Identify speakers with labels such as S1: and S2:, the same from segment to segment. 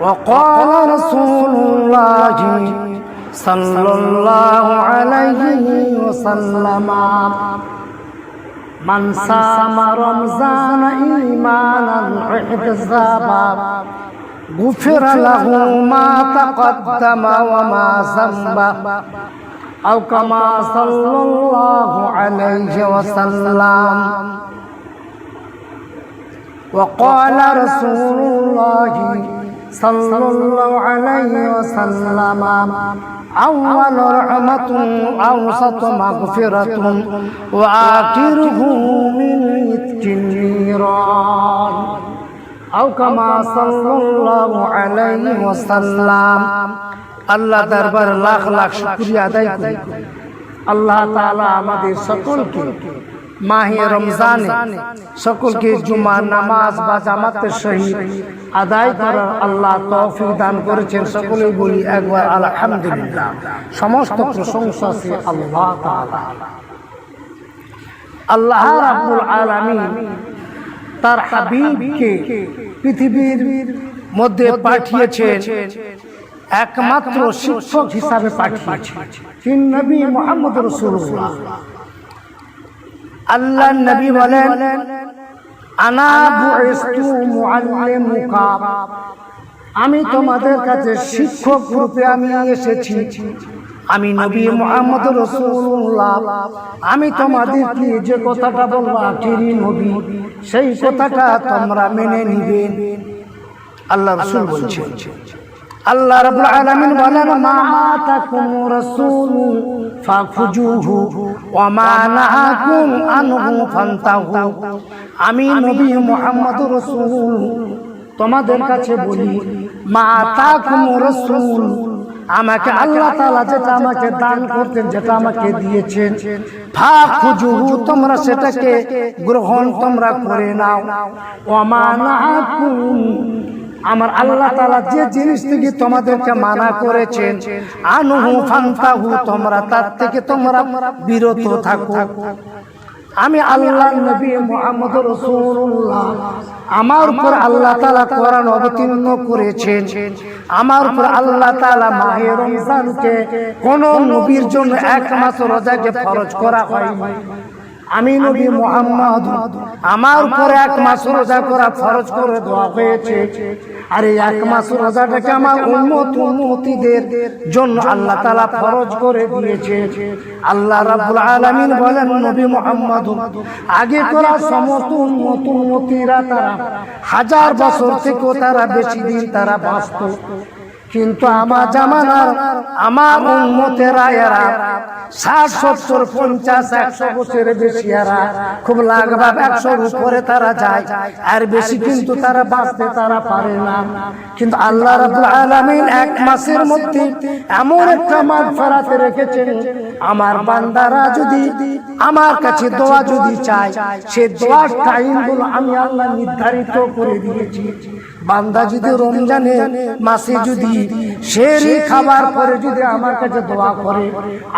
S1: وقال رسول الله صلى الله عليه وسلم من صام رمضان إيمانا واحتسابا غفر له ما تقدم وما ذنب أو كما صلى الله عليه وسلم. وقال رسول الله সাল্লাল্লাহু আলাইহি ওয়াসাল্লাম, আউয়াল রাহমাতুন আওসাতু মাগফিরাতুন ওয়া আখিরুহু মিন ইতকিন নিরান আও কামা সাল্লাল্লাহু আলাইহি ওয়াসাল্লাম, আল্লাহ দরবার লাখ লাখ শুকরিয়া আদায় করি। আল্লাহ তাআলা আমাদের সকলকে মাহে রমজানে সকলকে জুমার নামাজ বা জামাতের সহিত আদায় করার আল্লাহ তৌফিক দান করেছেন। সকলেই বলি একবার আলহামদুলিল্লাহ। সমস্ত প্রশংসা আছে আল্লাহ আল্লাহ রাব্বুল আলামিন তার হাবিবকে পৃথিবীর মধ্যে পাঠিয়েছেন। একমাত্র শিক্ষক হিসাবে পাঠিয়েছেন। তিন নবী মোহাম্মদ রসুল্লাহ। আল্লাহ নবী বলেন আনা আমি তোমাদের কাছে শিক্ষক রূপে আমি এসেছি। আমি নবী মোহাম্মদ রসুল্লাহ আমি তোমাদেরকে যে কথাটা বলব আখিরি নবী সেই কথাটা তোমরা মেনে নিবে। আল্লাহ রসুল বলছেন আল্লাহ রাব্বুল আলামিন বলেন, মা আতাকুম রাসূল, ফাখুজুহু ওয়া মা নাহাকুম আনহু ফান্তাহু। আমি নবী মুহাম্মদ রাসূল, তোমাদের কাছে বলি, মা আতাকুম রাসূল, আমাকে আল্লাহ তাআলা যেটা আমাকে দান করতেন, যেটা আমাকে দিয়েছেন, ফাখুজুহু, তোমরা সেটাকে গ্রহণ তোমরা করে নাও। ওয়া মা নাহাকুম আমার আল্লাহ তালা যে জিনিস থেকে তোমাদেরকে মানা করেছেন আনহু ফান্তাহু তোমরা তার থেকে তোমরা বিরত থাকো। আমি আল্লাহ নবী মোহাম্মদ রসুল্লাহ আমার উপর আল্লাহ তালা কোরআন অবতীর্ণ করেছেন। আমার উপর আল্লাহ তালা মাহে রমজানকে কোন নবীর জন্য এক মাস রোজাকে ফরজ করা হয়নি। আমি নবী মোহাম্মদ। আমার উপর এক মাস রোজা করা ফরজ করে দেওয়া হয়েছে। আর এই এক মাস রোজাটাকে আমার উম্মত উম্মতিদের জন্য আল্লাহ তালা ফরজ করে দিয়েছে। আল্লাহ রাব্বুল আলামিন বলেন নবী মোহাম্মদ আগে করা সমস্ত উম্মত উম্মতিরা তারা হাজার বছর থেকেও তারা বেশি দিন তারা বাঁচত। কিন্তু আমার জামানার, আমার উন্মতেরা এরা ষাট সত্তর পঞ্চাশ, একশো বছরের বেশি এরা খুব লাগভাব একশোর উপরে তারা যায়, আর বেশি কিন্তু তারা বাঁচতে তারা পারে না। কিন্তু আল্লাহ রাবুল আলমিন এক মাসের মধ্যে এমন একটা মাঠ ফেরাতে রেখেছেন, আমার বান্দারা যদি আমার কাছে দোয়া যদি চায়, সে দোয়ার টাইমগুলো আমি আল্লাহ নির্ধারিত করে দিয়েছি। বান্দা যদি রমজানে মাসে যদি শেরি খাবার পরে যদি আমার কাছে দোয়া করে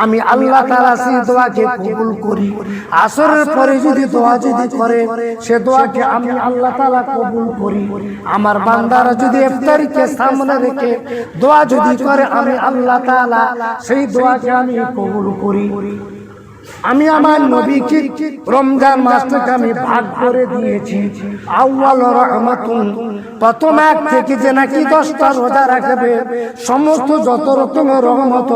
S1: আমি আল্লাহ তাআলা সেই দোয়াকে কবুল করি। আসরের পরে যদি দোয়া যদি করে সে দোয়াকে আমি আল্লাহ তাআলা কবুল করি। আমার বান্দারা যদি ইফতারিকে সামনে রেখে দোয়া যদি করে আমি আল্লাহ তাআলা সেই দোয়াকে আমি কবুল করি। আমি আমার নবীকে রমজান মাসটাকে আমি ভাগ করে দিয়েছি। আউয়াল রহমাতুন। প্রথম এক থেকে যে নাকি দশটা রোজা রাখবে। সমস্ত যত রকমের রহমত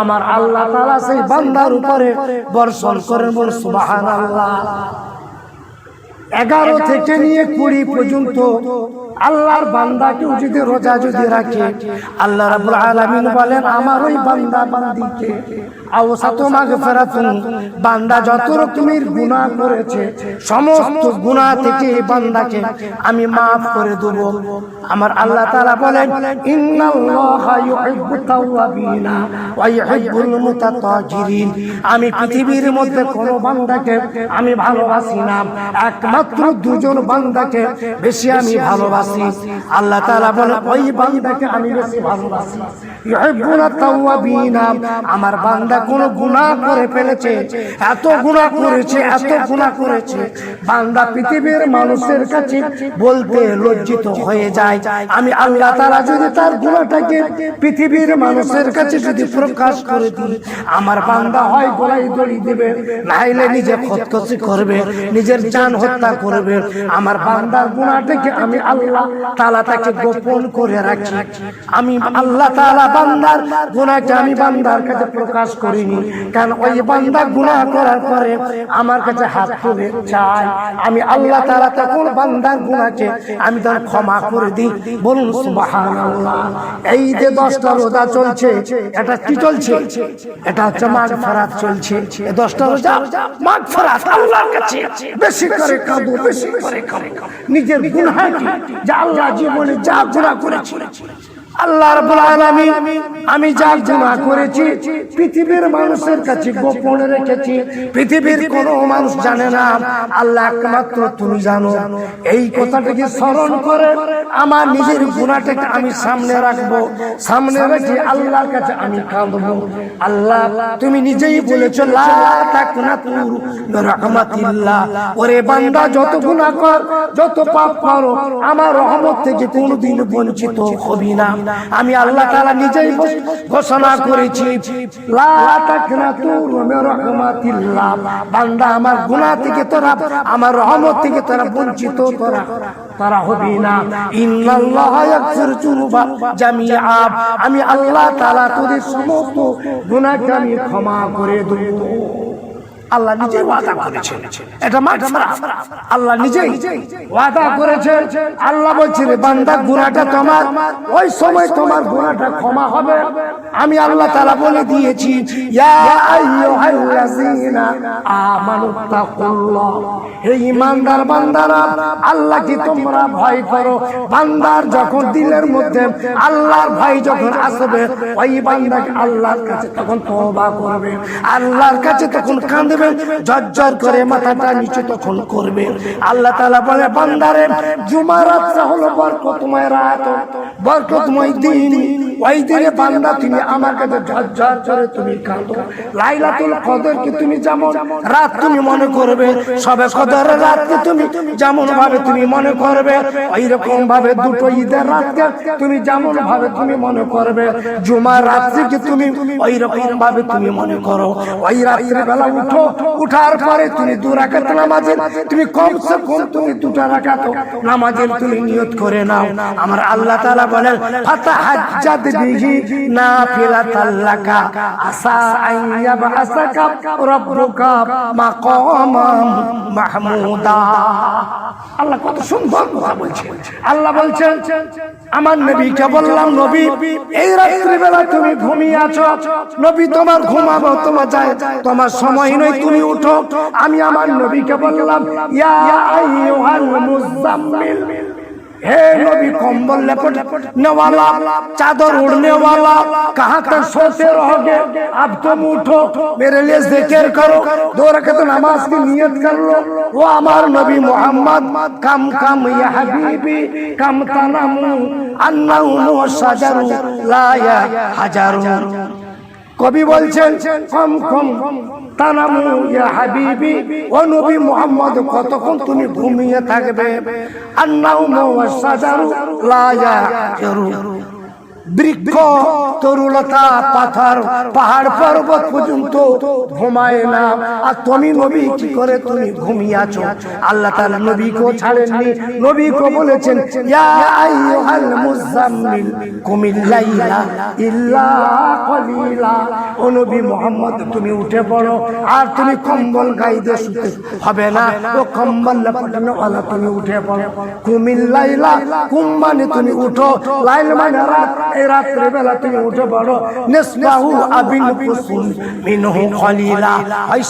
S1: আমার আল্লাহ তাআলা সেই বান্দার উপরে বর্ষণ করেন বল সুবহানাল্লাহ। এগারো থেকে নিয়ে কুড়ি পর্যন্ত আল্লাহর বান্দা কেউ যদি রোজা যদি রাখে, আল্লাহ রাব্বুল আলামিন বলেন, আমার ওই বান্দা বান্দিকে বান্দা যত রকমের গুনাহ করেছে, সমস্ত গুনাহ থেকে বান্দাকে আমি maaf করে দেব। আমার আল্লাহ তাআলা বলেন আমি পৃথিবীর মধ্যে কোন বান্দাকে আমি ভালোবাসি না, একমাত্র দুজন বান্দাকে বেশি আমি ভালোবাসি। আল্লাহ তাআলা বলে ওই বান্দাকে আমি বেশি ভালোবাসি। ইউহিব্বুনা তাওয়াবিনা। আমার বান্দা কোন গুনাহ করে ফেলেছে, এত গুনাহ করেছে, এত গুনাহ করেছে। বান্দা পৃথিবীর মানুষের কাছে বলতে লজ্জিত হয়ে যায়। আমি আল্লাহ তাআলা যদি তার গুনাহটাকে পৃথিবীর মানুষের কাছে যদি প্রকাশ করে দিই, আমার বান্দা হয় গলায় দড়ি দেবে, নাইলে নিজে খতখসি করবে, নিজের জান হত্যা করবে। আমার বান্দার গুনাহটাকে আমি আল্লাহ তাআলা তাকে গোপন করে রাখি আমি আল্লাহ তাআলা বান্দার গুনাহকে আমি বান্দার কাছে প্রকাশ করিনি। কারণ ওই বান্দা গুনাহ করার পরে আমার কাছে হাত তুলে চাই আমি আল্লাহ তাআলা তখন বান্দার গুনাহকে আমি তার ক্ষমা করে দিই। বলুন এই যে দশটা রোজা চলছে এটা কি চলছে? এটা হচ্ছে মাঘ ফরাত চলছে। দশটা রোজা মাঘ ফরাত আল্লাহর কাছে। বেশি করে কাঁদো বেশি করে কাঁদো। নিজের গুনাহকে যে আল্লাহ জীবনে যা ঘোরা করেছি। আল্লাহ আলামিন, আমি যা গুনাহ করেছি, পৃথিবীর মানুষের কাছে গোপনে রেখেছি। পৃথিবীর কোন মানুষ জানে না। আল্লাহ একমাত্র তুমি জানো। এই কথাটাকে স্মরণ করে আমার নিজের গুনাহটাকে আমি সামনে রাখব। সামনে রেখে আল্লাহর কাছে আমি কাঁদবো। আল্লাহ, তুমি নিজেই বলেছ, লা ওরে বান্দা, যত কর, যত পাপ করো, আমার রহমত থেকে কোনোদিন বঞ্চিত হবি না। আমি আল্লাহ তাআলা নিজেই ঘোষণা করেছি লা তাকনাতু মির বান্দা আমার গুনাহ থেকে তোরা আমার রহমত থেকে তোরা বঞ্চিত তোরা তারা। হবি না। ইন্নাল্লাহ ইয়াগফিরু যুনুবা জামিআ আমি আল্লাহ তাআলা তোদের সমস্ত গুনাহকে আমি ক্ষমা করে দেব। আল্লাহ নিজে ওয়াদা করেছেন। এটা মাগফিরাত আল্লাহ নিজেই ওয়াদা করেছেন। আল্লাহ বান্দা গুনাহটা তোমার। ওই সময় তোমার গুনাহটা ক্ষমা হবে। আমি আল্লাহ তাআলা বলে দিয়েছি ইয়া আইয়ুহাল্লাযীনা আমানু তাকুল্লাহ হে ঈমানদার বান্দারা আল্লাহকে তোমরা ভয় করো। বান্দার যখন দিলের মধ্যে আল্লাহর ভয় যখন আসবে ওই বান্দাকে আল্লাহর কাছে তখন তওবা করবে। আল্লাহর কাছে তখন কাঁদবে। জর্জর করে মাথাটা নিচে তখন করবে। আল্লাহ তাআলা বলে, বান্দারে জুমা রাতটা হলো বরকতময় রাত। বরকতময় দিন। ওই দিনে বান্দা তুমি আমার কাছে ঝরঝর করে তুমি কাঁদো। লাইলাতুল কদরকে তুমি যেমন রাত তুমি মনে করবে, সবে কদর রাতকে তুমি যেমন ভাবে তুমি মনে করবে ওই রকম ভাবে দুটো ঈদের রাতকে তুমি যেমন ভাবে তুমি মনে করবে, জুমার রাত্রিকে তুমি ওই রকম ভাবে তুমি মনে করো। ওই রাত্রি বেলা উঠো উঠার পরে তুমি দু রাকাত নামাজের, তুমি কমসে কম তুমি দুটা রাকাত নামাজের তুমি নিয়ত করে নাও। আমার আল্লাহ তাআলা বলেন ফাতা ফাতাহাজ্জাদ বিহি নাফিলাতাল লাকা, আসা আইয়াবা আসাকা রাব্বুকা মাকামাম মাহমুদা। আল্লাহ কত সুন্দর কথা বলছে। আল্লাহ বলছেন, আমার নবীকে বললাম, নবী, এই রাত্রি বেলা তুমি ঘুমিয়ে আছো। নবী, তোমার ঘুমাবো, তোমার যায়, তোমার সময় নয় তুমি উঠো আমি আমার নবীকে বললাম ইয়া আইয়ুহাল মুজাম্মিল हे नबी कंबल लपेट वाला चादर उड़ने वाला कहाँ तक सोते रहोगे अब तुम उठो मेरे लिए जिक्र करो दो रकत नमाज की नियत कर लो वो हमार नबी मोहम्मद कम कम या हबीबी कम तनमु अन्नहु शजरु ला या हजारु কবি বলছেন কম কম তানামু ইয়া হাবিবি, ও নবী মুহাম্মদ, কতক্ষণ তুমি ঘুমিয়ে থাকবে? আন্নাউ ওয়াসাজারু লা ইয়াকিরু বৃক্ষ, তরুলতা, পাথর, পাহাড় পর্বত পর্যন্ত ঘুমায় না। আর তুমি নবী, কি করে তুমি ঘুমিয়ে আছো আল্লাহ তাআলা নবীকে ছাড়েননি। নবীকে বলেছেন, ইয়া আইয়ুহাল মুজাম্মিল কুমিল লাইলা ইল্লা কলিলা। ও নবী মুহাম্মদ, তুমি উঠে পড়ো, আর তুমি কম্বল গায়ে দিয়ে শুতে হবে না। ও কম্বল লাপাটানো ওয়ালা, তুমি উঠে পড়ো। কুমিল লাইলা, কুম মানে তুমি উঠো। লাইল মানে রাত রাত্রে বেলা তুমি উঠে পড়ো নিসবাহু আবিন মিনহু খলিলা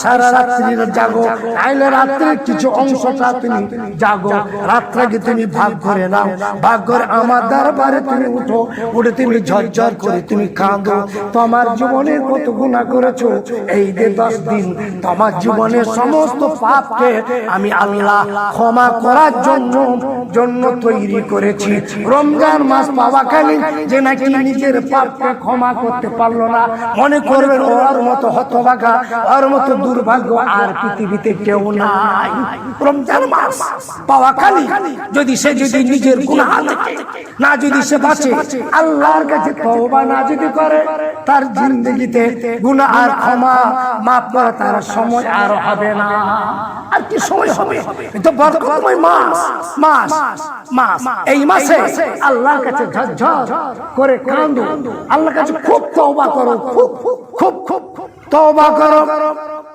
S1: সারা রাত্রি জাগো রাত্রির কিছু অংশটা তুমি জাগো রাত্রাকে তুমি ভাগ করে নাও ভাগ করে আমার দরবারে তুমি উঠো উঠে তুমি ঝরঝর করে তুমি কাঁদো। তোমার জীবনে কত গুণা করেছ? এই যে দশ দিন। তোমার জীবনের সমস্ত পাপকে আমি আল্লাহ ক্ষমা করার জন্য জন্য তৈরি করেছি। রমজান মাস পাওয়াকালীন যে নাকি নিজের পাপকে ক্ষমা করতে পারল না। মনে করবেন ওর মতো হতভাগা ওর মতো দুর্ভাগ্য আর পৃথিবীতে কেউ নাই। রমজান মাস পাওয়াকালীন যদি সে যদি নিজের গুনাহ থেকে, না যদি সে বাঁচে, আল্লাহর কাছে তওবা না যদি করে, তার জিন্দগিতে গুনাহ আর ক্ষমা, মাফ করা তার সময় আর হবে না। আর কি সময় হবে? এটা বরকতময় মাস। মাস মাস, এই মাসে আল্লাহর কাছে ঝরঝর করে কান্দো। আল্লাহ কাছে খুব তওবা করো খুব খুব খুব তওবা করো।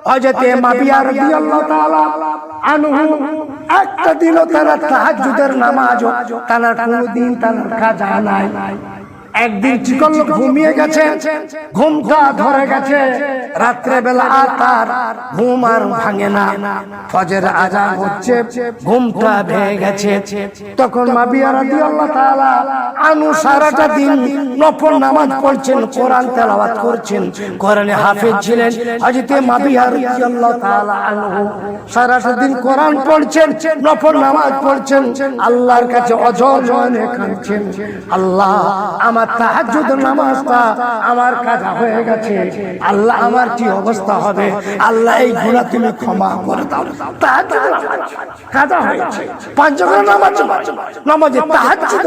S1: হযরতে মাবিয়া রাদিয়াল্লাহু তাআলা আনহু একটা দিনও তারা তাহাজ্জুদের নামাজ তারা কোনদিন তারা কাজা নাই। একদিন করল ঘুমিয়ে গেছে ঘুমটা ধরে গেছে রাত্রে বেলা আর তার ঘুম আর ভাঙে না। ফজর আজান হচ্ছে ঘুমটা ভেঙে গেছে। তখন মাবিয়া রাদিয়াল্লাহু তাআলা আনু সারাটা দিন নফল নামাজ পড়ছেন কোরআন তেলাওয়াত করছেন। কোরআনে হাফেজ ছিলেন হযরতে মাবিয়া রাদিয়াল্লাহু তাআলা আনহু সারাটা দিন কোরআন পড়ছেন নফল নামাজ পড়ছেন আল্লাহর কাছে অজর নয়নে কাঁদছেন। আল্লাহ আমার তাহাজ্জুদ নামাজটা আমার কাজা হয়ে গেছে। আল্লাহ আমার কি অবস্থা হবে? আল্লাহ এই তুমি ক্ষমা করে দাও। তাহাজ্জুদ কাজা হয়েছে পাঁচ নামাজ নামাজে তাহাজ্জুদ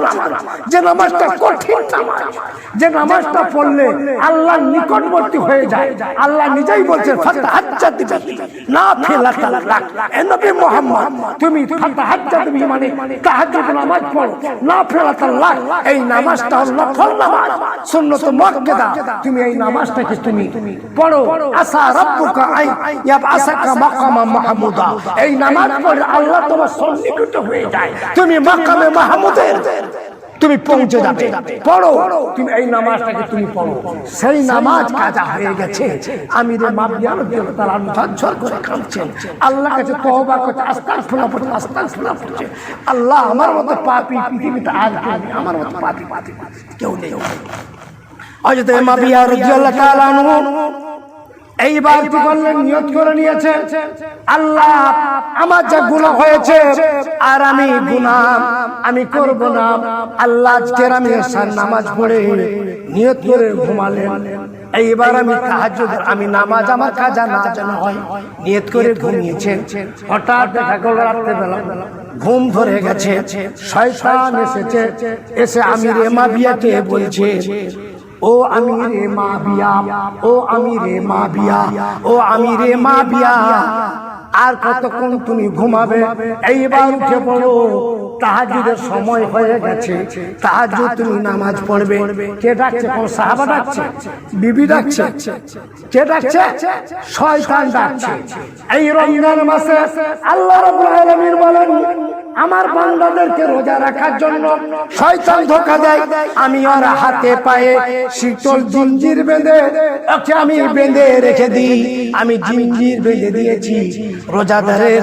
S1: যে নামাজটা কঠিন নামাজ, যে নামাজটা পড়লে আল্লাহর নিকটবর্তী হয়ে যায়। আল্লাহ নিজেই বলছেন ফাতাহাজ্জাত বিহি না ফিলাতাল লাক এ নবী মুহাম্মদ, তুমি ফাতাহাজ্জাত বিহি মানে তাহাজ্জুদ নামাজ পড়ো না ফিলাতাল লাক এই নামাজটা নামাজ সুন্নত মুআক্কাদা তুমি এই নামাজটাকে তুমি পড়ো। আসা রাব্বুকা আই ইয়াবআসাকা মাকামা মাহমুদা। এই নামাজ পড়ে আল্লাহ তোমার সন্নিকট হয়ে যায়। তুমি মাকামে মাহমুদের তুমি পৌঁছে যাবে। পড়ো। তুমি এই নামাজটাকে তুমি পড়ো। সেই নামাজ কাজা হয়ে গেছে। আমি রে মাবিয়া তারা ঝরঝর করে কাঁদছেন। আল্লাহ কাছে তওবা করছে আস্তাগফিরুল্লাহ পড়ছে আস্তাগফিরুল্লাহ পড়ছে আল্লাহ আমার মতো পাপী পৃথিবীতে নেই আমার মতো পাপী পাপী কেউ নেই। হযরত মাবিয়া রাদিয়াল্লাহু তাআলা আনহু এইবার কি করলেন? নিয়ত করে নিয়েছে আল্লাহ আমার যা গুনাহ হয়েছে আর আমি গুনাহ আমি করব না। আল্লাহ আজকের আমি এশার নামাজ পড়ে নিয়ত করে ঘুমালেন। এইবার আমি তাহাজ্জুদ আমি নামাজ আমার কাজা না জানা হয় নিয়ত করে ঘুমিয়েছেন। হঠাৎ দেখা গেল রাত্রে বেলা ঘুম ধরে গেছে শয়তান এসেছে এসে আমি রেমা বিয়াকে বলছে ও আমি রে মা বিয়া ও আমি রে মা বিয়া ও আমি রে মা বিয়া আর কতক্ষণ তুমি ঘুমাবে? এইবার উঠে পড়ো। তাহাজুদের সময় হয়ে গেছে। তাহাজুদ তুমি নামাজ পড়বে। কে ডাকছে? কোন সাহাবা ডাকছে? বিবি ডাকছে? কে ডাকছে? শয়তান ডাকছে। এই রমজান মাসে আল্লাহ রাব্বুল আলামিন বলেন আমার বান্দাদেরকে রোজা রাখার জন্য শয়তান ধোকা দেয়। আমি ওর হাতে পায়ে শীতল জিঞ্জির বেঁধে ওকে আমি বেঁধে রেখে দিই। আমি জিঞ্জির বেঁধে দিয়েছি। রোজাদারের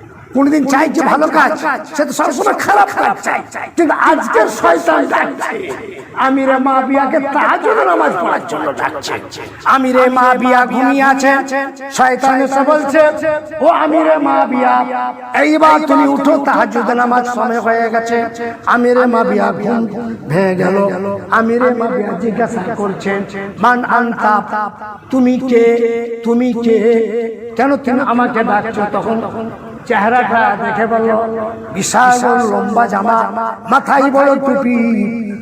S1: কোনদিন চাইছে ভালো কাজ সে তো সবসময় খারাপ কাজ চাই কিন্তু আজকের শয়তান ডাকছে আমিরে মা বিয়াকে তাহাজুদ নামাজ পড়ার জন্য ডাকছে আমিরে মা বিয়া ঘুমিয়ে আছে। শয়তান এসে বলছে ও আমিরে মা বিয়া এইবার তুমি উঠো তাহাজুদ নামাজ সময় হয়ে গেছে। আমিরে মা বিয়া ঘুম ভেঙে গেল। আমিরে মা বিয়া জিজ্ঞাসা করছেন মান আনতা তুমি কে তুমি কে? কেন তুমি আমাকে ডাকছো তখন? চেহারাটা দেখে বলল, বিশাল লম্বা জামা, মাথায় বড় টুপি,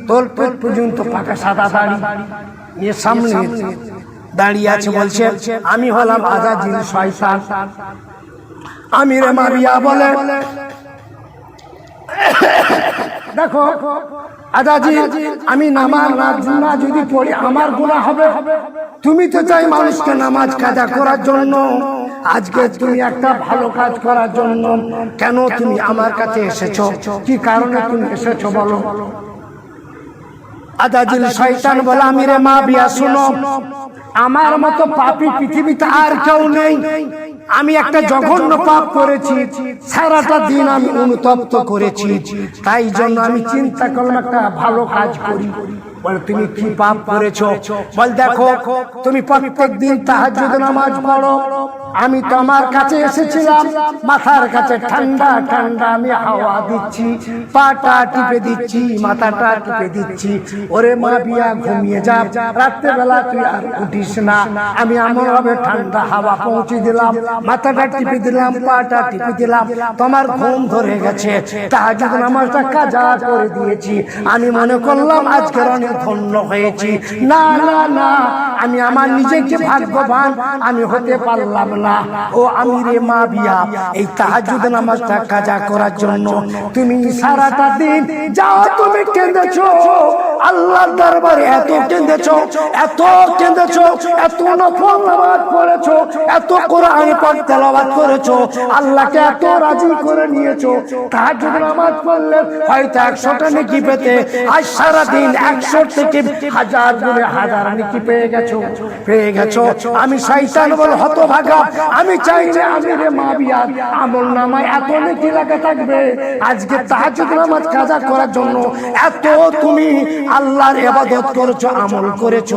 S1: তোর পেট পর্যন্ত পাকা সাদা দাড়ি। নিয়ে সামনে দাঁড়িয়ে আছে, বলছে, আমি হলাম আজাজিল শয়তান। আমি রে মারিয়া বলে দেখো আজাজি আমি নামাজ না যদি পড়ি, আমার গুণা হবে। তুমি তো চাই মানুষকে নামাজ কাজা করার জন্য। আজকে তুমি একটা ভালো কাজ করার জন্য। কেন তুমি আমার কাছে এসেছ? কি কারণে তুমি এসেছ বলো? আজাজিল শয়তান বলে আমি রে মা, বিয়া শুনো। আমার মতো পাপি পৃথিবীতে আর কেউ নেই। আমি একটা জঘন্য পাপ করেছি সারাটা দিন আমি অনুতপ্ত করেছি। তাই জন্য আমি চিন্তা করলাম একটা ভালো কাজ করি। বলে তুমি কি পাপ করেছ? বল দেখো তুমি প্রত্যেক দিন তাহার নামাজ পড়ো। আমি তোমার কাছে এসেছিলাম, মাথার কাছে ঠান্ডা ঠান্ডা আমি হাওয়া দিচ্ছি, পাটা টিপে দিচ্ছি, মাথাটা টিপে দিচ্ছি। ওরে মা বিয়া, ঘুমিয়ে যা, রাত্রেবেলা তুই আর উঠিস না। আমি এমন ভাবে ঠান্ডা হাওয়া পৌঁছে দিলাম, মাথাটা টিপে দিলাম, পাটা টিপে দিলাম। তোমার ঘুম ধরে গেছে। তাহাজুদ নামাজটা কাজা করে দিয়েছি। আমি মনে করলাম আজকের অনেক ধন্য হয়েছি। না না না, আমি আমার নিজেকে ভাগ্যবান, আমি হতে পারলাম না। ও আমিরে মা বিয়া, এই তাহাজুদ নামাজটা কাজা করার জন্য। তুমি সারাটা দিন যাও, তুমি কেঁদেছো। আল্লাহর দরবারে এত কেঁদেছো এত কেঁদেছো, এত নফল নামাজ পড়েছো, এত কোরআন পাক তেলাওয়াত করেছ, আল্লাহকে এত রাজি করে নিয়েছো। তাহাজুদ নামাজ পড়লে হয়তো একশোটা নেকি পেতে, আজ সারা দিন একশো থেকে হাজার গুণে হাজার নেকি পেয়ে গেছো পেয়ে গেছো। আমি শয়তান বল হতভাগা। আমি চাই যে আমি রে মা বিয়া আমল নামায় এত নেকি লাগা থাকবে। আজকে তাহাজুদ নামাজ কাজা করার জন্য এত তুমি আল্লাহর ইবাদত করেছ, আমল করেছ।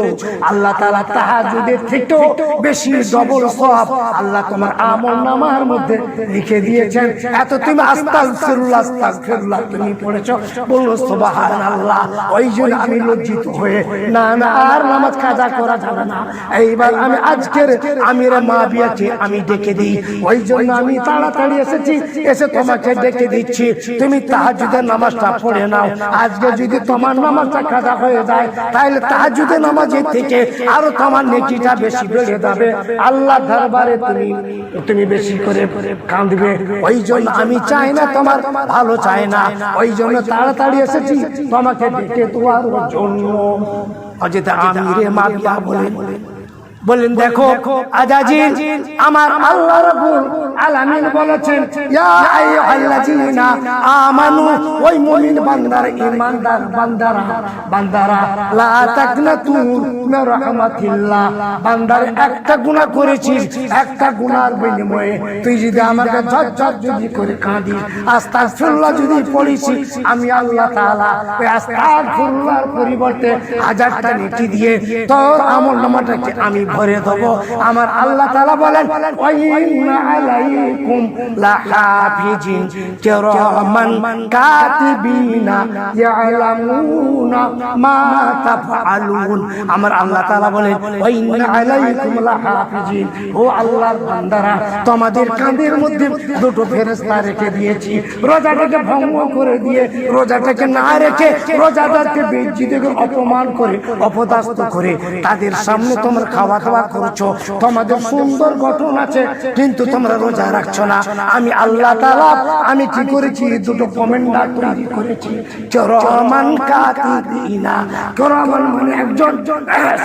S1: আল্লাহ তাআলা তাহাজুদের থেকেও বেশি ডবল সওয়াব আল্লাহ তোমার আমল নামার মধ্যে লিখে দিয়েছেন। এত তুমি আস্তাগফিরুল্লাহ আস্তাগফিরুল্লাহ তুমি পড়েছো। বলো সুবহানাল্লাহ, ওই জন্য আমি লজ্জিত হয়ে না না, আর নামাজ কাজা করা যাবে না। এইবার আমি আজকের আমির মা বিয়াকে আমি ডেকে দিই। ওই জন্য আমি তাড়াতাড়ি এসেছি, এসে তোমাকে ডেকে দিচ্ছি। তুমি তাহাজুদের নামাজটা পড়ে নাও। আজকে যদি তোমার নামাজটা কাজা হয়ে যায় তাহলে তাহাজুদে নামাজের থেকে আরও তোমার নেকিটা বেশি বেড়ে যাবে। আল্লাহ দরবারে তুমি তুমি বেশি করে কাঁদবে। ওই জন্য আমি চাই না তোমার ভালো চাই না। ওই জন্য তাড়াতাড়ি এসেছি, তোমাকে ডেকে তোমার জন্য। অযথা আমি রে মা বিয়া বলেন, দেখো আমার আল্লাহ আলামিন বলেছেন আমানু, ওই মুমিন বান্দার বান্দারা লা রাহমাতিল্লাহ, বান্দার একটা গুনাহ করেছিস, একটা গুনাহর বিনিময়ে তুই যদি আমাকে ঝরঝর যদি করে আস্তাগফিরুল্লাহ যদি পড়িস আমি আল্লাহ তাআলা ওই আস্তাগফিরুল্লাহর পরিবর্তে হাজারটা নেকি দিয়ে তোর আমল নামাটাকে আমি ভরে দেবো। আমার আল্লাহ তাআলা বলেন আমার আল্লাহ বলেন ও বান্দারা, তোমাদের কাঁধের মধ্যে দুটো ফেরেশতা রেখে দিয়েছি। রোজাটাকে ভঙ্গ করে দিয়ে, রোজাটাকে না রেখে রোজাদারকে অপমান করে অপদাস্ত করে তাদের সামনে তোমরা খাওয়া দাওয়া করছ, তোমাদের সুন্দর গঠন আছে, কিন্তু তোমরা রোজা রাখছো না। আমি আল্লাহ তাআলা, আমি কি করেছি? দুটো কমেন্ডার তৈরি করেছি। রহমান কাতিবিনা। রহমান মানে একজন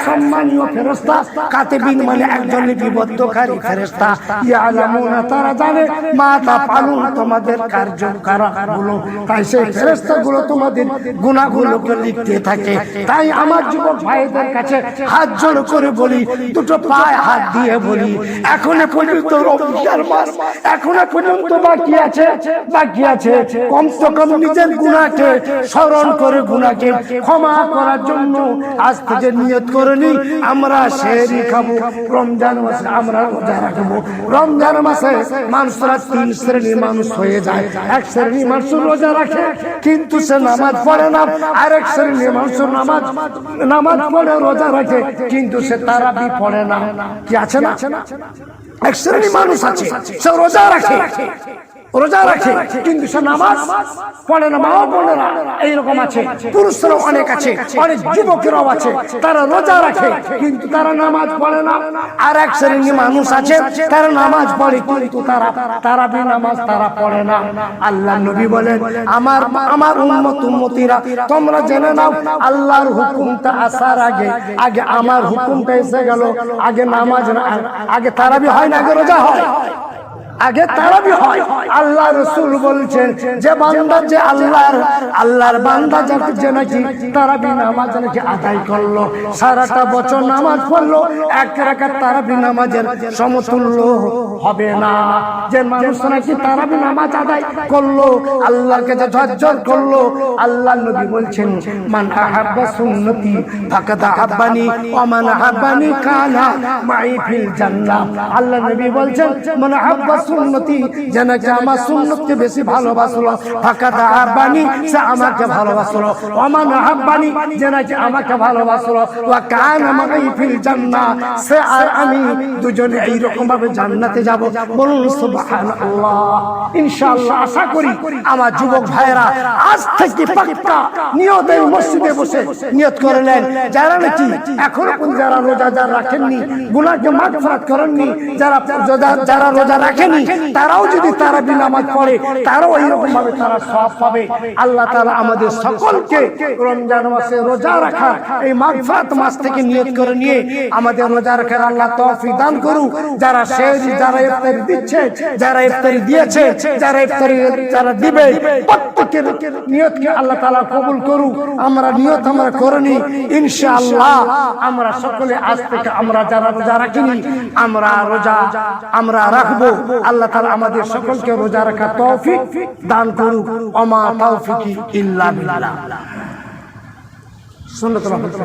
S1: সম্মানীয় ফেরেশতা। কাতিবিন মানে একজন লিপিবদ্ধকারী ফেরেশতা। ইয়ালামুনা, তারা জানে মা তা তাফালুন তোমাদের কার্যকলাপগুলো তাই সেই ফেরেশতাগুলো তোমাদের গুনাহগুলোকে লিখতে থাকে। তাই আমার যুবক ভাইদের কাছে হাত জোড় করে বলি দুটো পায়ে হাত দিয়ে বলি, এখনও পর্যন্ত রমজান মাস, এখনও পর্যন্ত বাকি আছে বাকি আছে। কমসে কম নিজের গুণাকে স্মরণ করে গুণাকে ক্ষমা করার জন্য আজ থেকে নিয়ত করে নি আমরা সেরি খাব। রমজান মাসে আমরা রোজা রাখব। রমজান মাসে মানুষরা তিন শ্রেণির মানুষ হয়ে যায়। এক শ্রেণির মানুষ রোজা রাখে, কিন্তু সে নামাজ পড়ে না। আর এক শ্রেণির মানুষ নামাজ নামাজ পড়ে, রোজা রাখে, কিন্তু সে তারাবি পড়ে না। কি আছে না? এক শ্রেণি মানুষ আছে সে রোজা রাখে। রোজা রাখে কিন্তু সে নামাজ পড়ে না মাও পড়ে না এইরকম আছে। পুরুষরাও অনেক আছে অনেক যুবকেরাও আছে। তারা রোজা রাখে কিন্তু তারা নামাজ পড়ে না। আর এক শ্রেণির মানুষ আছে তারা নামাজ পড়ে কিন্তু তারা তারা বি নামাজ তারা পড়ে না। আল্লাহ নবী বলেন আমার আমার উম্মত উম্মতিরা তোমরা জেনে নাও আল্লাহর হুকুমটা আসার আগে আগে আমার হুকুমটা এসে গেল আগে নামাজ না আগে তারাবি হয় না আগে রোজা হয়। আগে তারাবি হয়। আল্লাহ রসুল বলছেন যে বান্দা যে আল্লাহর আল্লাহর বান্দা যাকে যে নাকি তারাবি নামাজ নাকি আদায় করল। সারাটা বছর নামাজ পড়ল এক রাখার তারাবি নামাজের সমতুল্য হবে না। যে মানুষ নাকি তারাবি নামাজ আদায় করল আল্লাহকে যে ঝরঝর করল আল্লাহ নবী বলছেন মান আহাব্বা সুন্নতি ফাকাদ আহাব্বানি ওয়া মান আহাব্বানি কানা মাই ফিল জান্নাহ। আল্লাহ নবী বলছেন মান আহাব্বা সুন্নতি যে আমার সুন্নতকে বেশি ভালোবাসলো ফাঁকা দাহাবানি সে আমাকে ভালোবাসলো। অমান যেন যে আমাকে ভালোবাসলো। ওয়া কান আমাকে ফিল জান্নাহ, সে আর আমি দুজনে এই রকম ভাবে জান্নাতে যাব। বলুন, সুবহানাল্লাহ। ইনশাআল্লাহ, আশা করি আমার যুবক ভাইরা আজ থেকে পাক্কা নিয়ত মসজিদে বসে নিয়ত করলেন। যারা নাকি এখনও কোন যারা রোজা যারা রাখেননি, গুনাহকে মাগফিরাত করেননি, যারা যারা রোজা রাখেনি তারাও যদি তারা নামাজ পড়ে, তারাও এইরকম ভাবে তারা সব পাবে। আল্লাহ তাআলা আমাদের সকলকে রমজান মাসে রোজা রাখার এই মাগফিরাত মাস থেকে নিয়ত করে নিয়ে আমাদের রোজা রাখার আল্লাহ তৌফিক দান করুক। যারা শেষ, যারা ইফতারি দিচ্ছে, যারা ইফতারি দিয়েছে, যারা ইফতারি, যারা দিবে, প্রত্যেকের নিয়তকে আল্লাহ তাআলা কবুল করুক। আমরা নিয়ত আমরা করিনি ইনশাআল্লাহ আমরা সকলে আজ থেকে আমরা যারা রোজা রাখিনি, আমরা রোজা, আমরা রাখব। আল্লাহ তালা আমাদের সকলকে রোজা রাখা তৌফিক দান করুক। ওমা তৌফিকি ইল্লা সুন্নাতুল্লাহ